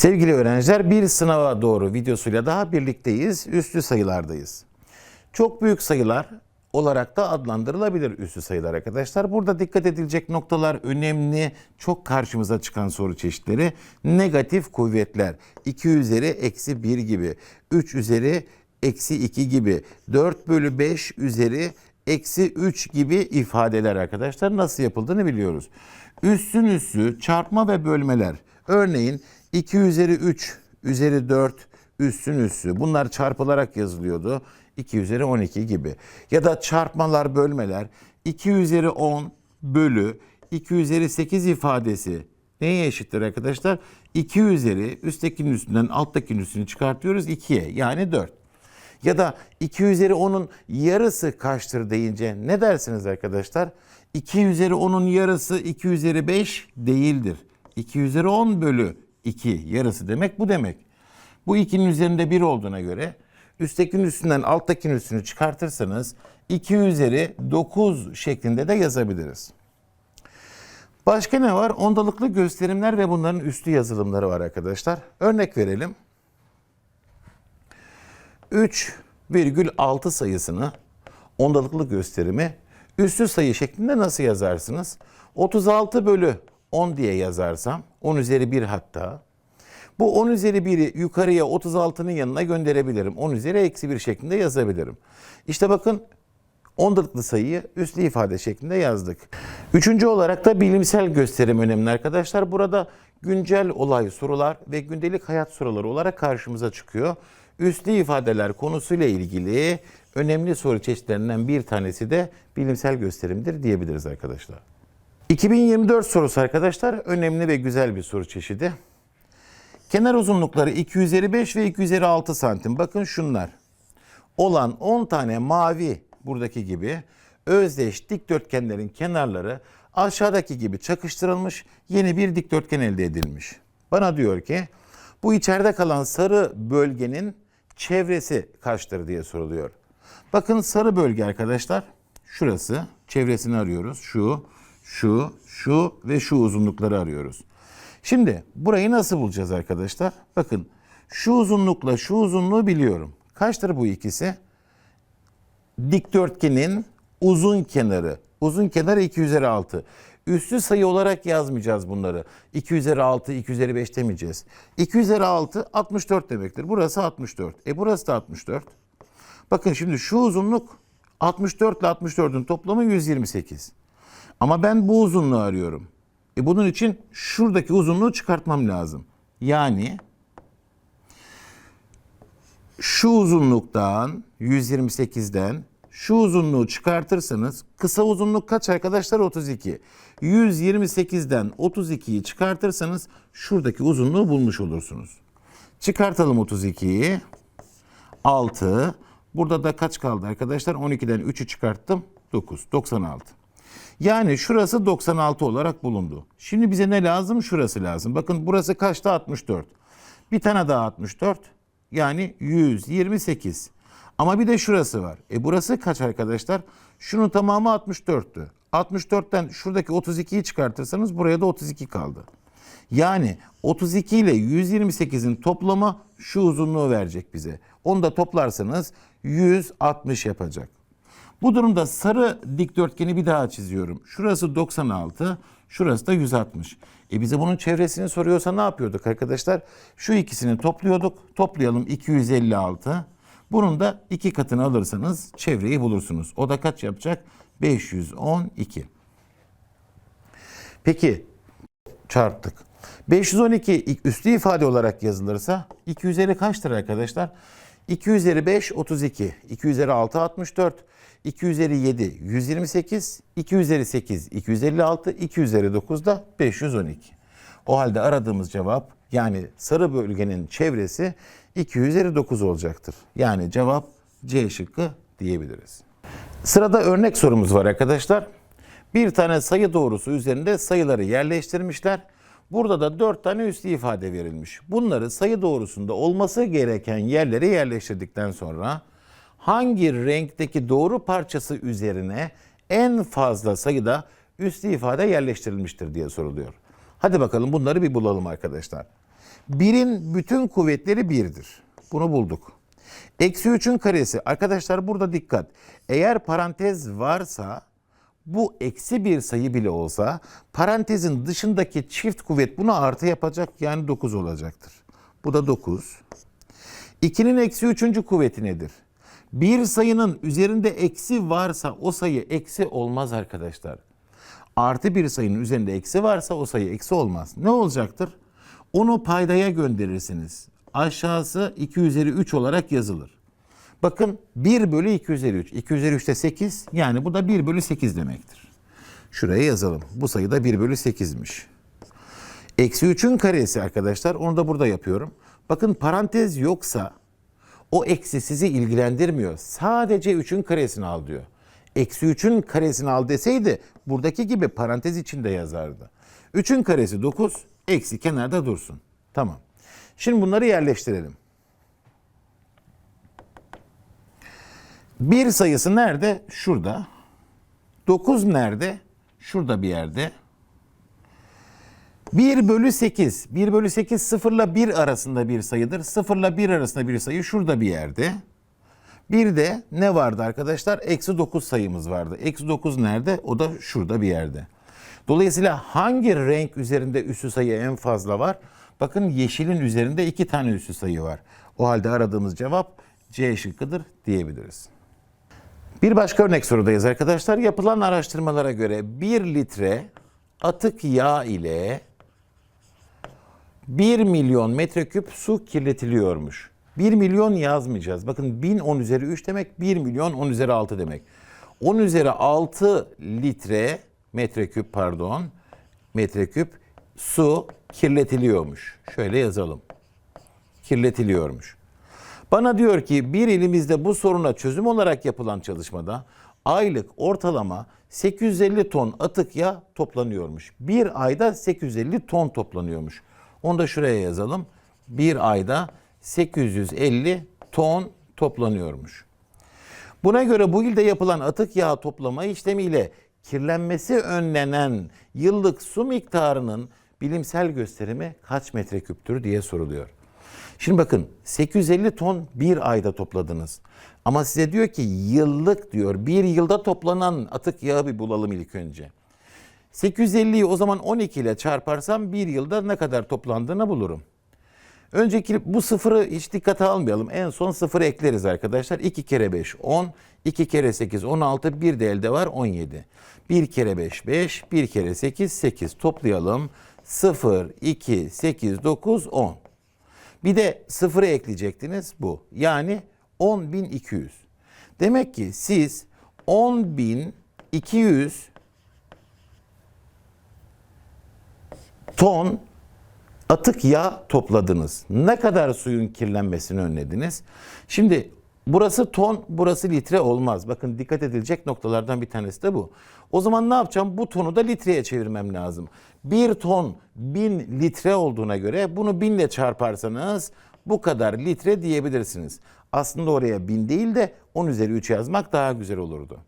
Sevgili öğrenciler bir sınava doğru videosuyla daha birlikteyiz. Üslü sayılardayız. Çok büyük sayılar olarak da adlandırılabilir üslü sayılar arkadaşlar. Burada dikkat edilecek noktalar önemli. Çok karşımıza çıkan soru çeşitleri. Negatif kuvvetler. 2 üzeri eksi 1 gibi. 3 üzeri eksi 2 gibi. 4 bölü 5 üzeri eksi 3 gibi ifadeler arkadaşlar nasıl yapıldığını biliyoruz. Üstün üssü çarpma ve bölmeler. Örneğin 2 üzeri 3 üzeri 4 üstün üssü. Bunlar çarpılarak yazılıyordu. 2 üzeri 12 gibi. Ya da çarpmalar bölmeler 2 üzeri 10 bölü 2 üzeri 8 ifadesi neye eşittir arkadaşlar? 2 üzeri üsttekinin üstünden alttakinin üstünü çıkartıyoruz 2'ye yani 4. Ya da 2 üzeri 10'un yarısı kaçtır deyince ne dersiniz arkadaşlar? 2 üzeri 10'un yarısı 2 üzeri 5 değildir. 2 üzeri 10 bölü 2 yarısı demek bu demek. Bu 2'nin üzerinde 1 olduğuna göre üsttekinin üstünden alttakinin üstünü çıkartırsanız 2 üzeri 9 şeklinde de yazabiliriz. Başka ne var? Ondalıklı gösterimler ve bunların üstü yazılımları var arkadaşlar. Örnek verelim. 3,6 sayısını ondalıklı gösterimi üstü sayı şeklinde nasıl yazarsınız? 36 bölü 10 diye yazarsam 10 üzeri 1 hatta. Bu 10 üzeri 1'i yukarıya 36'nın yanına gönderebilirim. 10 üzeri eksi 1 şeklinde yazabilirim. İşte bakın ondalıklı sayıyı üslü ifade şeklinde yazdık. Üçüncü olarak da bilimsel gösterim önemli arkadaşlar. Burada güncel olay sorular ve gündelik hayat soruları olarak karşımıza çıkıyor. Üslü ifadeler konusuyla ilgili önemli soru çeşitlerinden bir tanesi de bilimsel gösterimdir diyebiliriz arkadaşlar. 2024 sorusu arkadaşlar önemli ve güzel bir soru çeşidi. Kenar uzunlukları 2 üzeri 5 ve 2 üzeri 6 santim. Bakın şunlar. Olan 10 tane mavi buradaki gibi özdeş dikdörtgenlerin kenarları aşağıdaki gibi çakıştırılmış yeni bir dikdörtgen elde edilmiş. Bana diyor ki bu içeride kalan sarı bölgenin çevresi kaçtır diye soruluyor. Bakın sarı bölge arkadaşlar şurası çevresini arıyoruz. Şu, şu, şu ve şu uzunlukları arıyoruz. Şimdi burayı nasıl bulacağız arkadaşlar? Bakın şu uzunlukla şu uzunluğu biliyorum. Kaçtır bu ikisi? Dikdörtgenin uzun kenarı. Uzun kenarı 2 üzeri 6. Üstü sayı olarak yazmayacağız bunları. 2 üzeri 6, 2 üzeri 5 demeyeceğiz. 2 üzeri 6 64 demektir. Burası 64. E burası da 64. Bakın şimdi şu uzunluk 64 ile 64'ün toplamı 128. Ama ben bu uzunluğu arıyorum. E bunun için şuradaki uzunluğu çıkartmam lazım. Yani şu uzunluktan 128'den şu uzunluğu çıkartırsanız kısa uzunluk kaç arkadaşlar? 32. 128'den 32'yi çıkartırsanız şuradaki uzunluğu bulmuş olursunuz. Çıkartalım 32'yi. 6. Burada da kaç kaldı arkadaşlar? 12'den 3'ü çıkarttım. 9. 96. Yani şurası 96 olarak bulundu. Şimdi bize ne lazım? Şurası lazım. Bakın burası kaçta? 64. Bir tane daha 64. Yani 128. Ama bir de şurası var. E burası kaç arkadaşlar? Şunun tamamı 64'tü. 64'ten şuradaki 32'yi çıkartırsanız buraya da 32 kaldı. Yani 32 ile 128'in toplamı şu uzunluğu verecek bize. Onu da toplarsanız 160 yapacak. Bu durumda sarı dikdörtgeni bir daha çiziyorum. Şurası 96, şurası da 160. E bize bunun çevresini soruyorsa ne yapıyorduk arkadaşlar? Şu ikisini topluyorduk. Toplayalım 256. Bunun da iki katını alırsanız çevreyi bulursunuz. O da kaç yapacak? 512. Peki çarptık. 512 üslü ifade olarak yazılırsa 2 üzeri kaçtır arkadaşlar? 2 üzeri 5 32, 2 üzeri 6 64, 2 üzeri 7 128, 2 üzeri 8 256, 2 üzeri 9 da 512. O halde aradığımız cevap yani sarı bölgenin çevresi 2 üzeri 9 olacaktır. Yani cevap C şıkkı diyebiliriz. Sırada örnek sorumuz var arkadaşlar. Bir tane sayı doğrusu üzerinde sayıları yerleştirmişler. Burada da 4 tane üslü ifade verilmiş. Bunları sayı doğrusunda olması gereken yerlere yerleştirdikten sonra hangi renkteki doğru parçası üzerine en fazla sayıda üslü ifade yerleştirilmiştir diye soruluyor. Hadi bakalım bunları bir bulalım arkadaşlar. 1'in bütün kuvvetleri 1'dir. Bunu bulduk. Eksi 3'ün karesi. Arkadaşlar burada dikkat. Eğer parantez varsa bu eksi bir sayı bile olsa parantezin dışındaki çift kuvvet bunu artı yapacak yani 9 olacaktır. Bu da 9. 2'nin eksi 3. kuvveti nedir? Bir sayının üzerinde eksi varsa o sayı eksi olmaz arkadaşlar. Artı bir sayının üzerinde eksi varsa o sayı eksi olmaz. Ne olacaktır? Onu paydaya gönderirsiniz. Aşağısı 2 üzeri 3 olarak yazılır. Bakın 1 bölü 2 üzeri 3. 2 üzeri 3 de 8 yani bu da 1 bölü 8 demektir. Şuraya yazalım. Bu sayı da 1 bölü 8'miş. Eksi 3'ün karesi arkadaşlar onu da burada yapıyorum. Bakın parantez yoksa o eksi sizi ilgilendirmiyor. Sadece 3'ün karesini al diyor. Eksi 3'ün karesini al deseydi buradaki gibi parantez içinde yazardı. 3'ün karesi 9, eksi kenarda dursun. Tamam. Şimdi bunları yerleştirelim. Bir sayısı nerede? Şurada. 9 nerede? Şurada bir yerde. 1 bölü 8. 1 bölü 8 0 ile 1 arasında bir sayıdır. 0 ile 1 arasında bir sayı şurada bir yerde. Bir de ne vardı arkadaşlar? Eksi 9 sayımız vardı. Eksi 9 nerede? O da şurada bir yerde. Dolayısıyla hangi renk üzerinde üssü sayı en fazla var? Bakın yeşilin üzerinde iki tane üssü sayı var. O halde aradığımız cevap C şıkkıdır diyebiliriz. Bir başka örnek sorudayız arkadaşlar. Yapılan araştırmalara göre 1 litre atık yağ ile 1 milyon metreküp su kirletiliyormuş. 1 milyon yazmayacağız. Bakın 1000 10 üzeri 3 demek 1 milyon 10 üzeri 6 demek. 10 üzeri 6 litre metreküp pardon metreküp su kirletiliyormuş. Şöyle yazalım. Kirletiliyormuş. Bana diyor ki bir ilimizde bu soruna çözüm olarak yapılan çalışmada aylık ortalama 850 ton atık yağ toplanıyormuş. Bir ayda 850 ton toplanıyormuş. Onu da şuraya yazalım. Bir ayda 850 ton toplanıyormuş. Buna göre bu ilde yapılan atık yağ toplama işlemiyle kirlenmesi önlenen yıllık su miktarının bilimsel gösterimi kaç metreküptür diye soruluyor. Şimdi bakın 850 ton bir ayda topladınız. Ama size diyor ki yıllık diyor. Bir yılda toplanan atık yağı bir bulalım ilk önce. 850'yi o zaman 12 ile çarparsam bir yılda ne kadar toplandığını bulurum. Önceki bu sıfırı hiç dikkate almayalım. En son sıfırı ekleriz arkadaşlar. 2 kere 5 10, 2 kere 8 16, bir de elde var 17. 1 kere 5 5, 1 kere 8 8. Toplayalım. 0, 2, 8, 9, 10. Bir de sıfırı ekleyecektiniz bu. Yani 10.200. Demek ki siz 10.200 ton atık yağ topladınız. Ne kadar suyun kirlenmesini önlediniz? Şimdi burası ton, burası litre olmaz. Bakın dikkat edilecek noktalardan bir tanesi de bu. O zaman ne yapacağım? Bu tonu da litreye çevirmem lazım. Bir ton bin litre olduğuna göre bunu binle çarparsanız bu kadar litre diyebilirsiniz. Aslında oraya bin değil de 10 üzeri 3 yazmak daha güzel olurdu.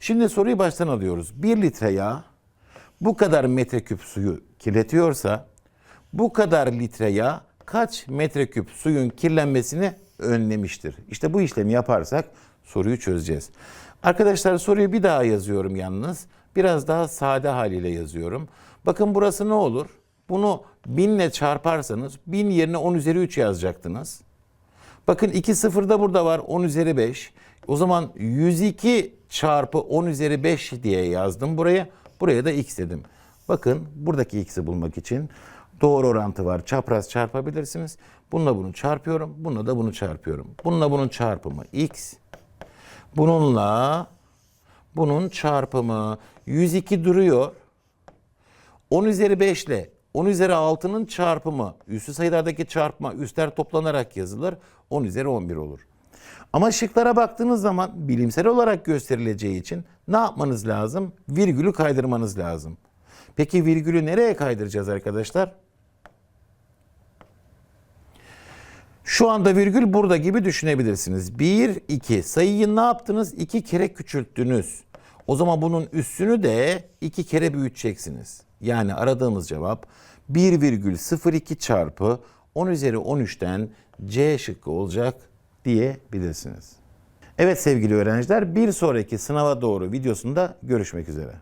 Şimdi soruyu baştan alıyoruz. 1 litre yağ bu kadar metreküp suyu kirletiyorsa bu kadar litre yağ kaç metreküp suyun kirlenmesini önlemiştir? İşte bu işlemi yaparsak soruyu çözeceğiz. Arkadaşlar soruyu bir daha yazıyorum yalnız. Biraz daha sade haliyle yazıyorum. Bakın burası ne olur? Bunu 1000 ile çarparsanız 1000 yerine 10 üzeri 3 yazacaktınız. Bakın 2 sıfır da burada var 10 üzeri 5. O zaman 102 çarpı 10 üzeri 5 diye yazdım buraya. Buraya da x dedim. Bakın buradaki x'i bulmak için doğru orantı var. Çapraz çarpabilirsiniz. Bununla bunu çarpıyorum. Bununla da bunu çarpıyorum. Bununla bunun çarpımı x. Bununla bunun çarpımı 102 duruyor. 10 üzeri 5 ile 10 üzeri 6'nın çarpımı üstü sayılardaki çarpma üstler toplanarak yazılır. 10 üzeri 11 olur. Ama şıklara baktığınız zaman bilimsel olarak gösterileceği için ne yapmanız lazım? Virgülü kaydırmanız lazım. Peki virgülü nereye kaydıracağız arkadaşlar? Şu anda virgül burada gibi düşünebilirsiniz. 1, 2 sayıyı ne yaptınız? 2 kere küçülttünüz. O zaman bunun üstünü de 2 kere büyüteceksiniz. Yani aradığımız cevap 1,02 çarpı 10 üzeri 13'ten C şıkkı olacak diyebilirsiniz. Evet sevgili öğrenciler bir sonraki sınava doğru videosunda görüşmek üzere.